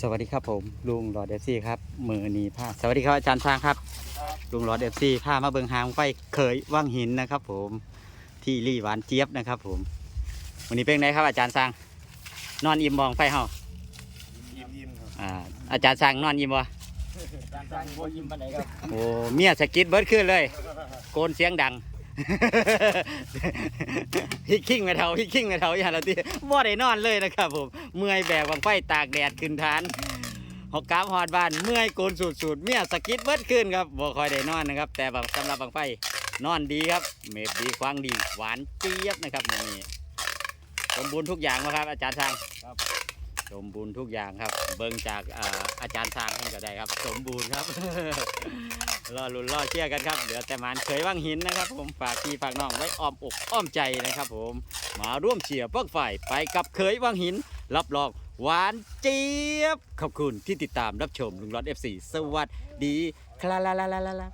สวัสดีครับผมลุงหลอดเอฟซีครับมือนีผ้าสวัสดีครับอาจารย์ช้างครับลุงหลอดเอฟซีผ้ามาเบิงหางไฟเคยว่างหินนะครับ ผมที่รี่หวานเจี๊ยบนะครับ ผมวันนี้เป็นไงครับอาจารย์ช้างนอนอิ่มบองไฟเฮายิ้มยิ้มครับอ่าอาจารย์ช้างนอนอิ่มบ่จานจานโบยิ้มปานไหนครับโอ้เมียสะกิดเบิดขึ้นเลย โกนเสียงดัง พี่คิงไม่เท่าพี่คิงไม่เท่าอย่างละทีบ่ได้นอนเลยนะครับผม เมื่อยแบกวังไฟตากแดดขึ้นทานหอกกามหอดบ้านเมื่อยโกนสูดๆเมียสะกิดเบิดขึ้นครับบ่ค่อยได้นอนนะครับ แต่สำหรับบังไฟนอนดีครับ เมฟดีควางดี หวานเจี๊ยบนะครับมื้อนี้สมบูรณ์ทุกอย่างนะครับ อาจารย์ช้างครับ สมบูรณ์ทุกอย่างครับ เบิ่งจากอ่าอาจารย์ช้างเพิ่นก็ได้ครับ สมบูรณ์ครับ รอลุ้นรอเชื่อกันครับ เหลือแต่หมานเคยว่างหินนะครับ ผมฝากพี่ฝากน้องไว้อ้อมอกอ้อมใจนะครับ ผมมาร่วมเชียร์เพื่อฝ่ายไปกับเคยว่างหิน รับรองหวานเจี๊ยบ ขอบคุณที่ติดตามรับชมลุงรอด F4 สวัสดี คลาลาลาลาลา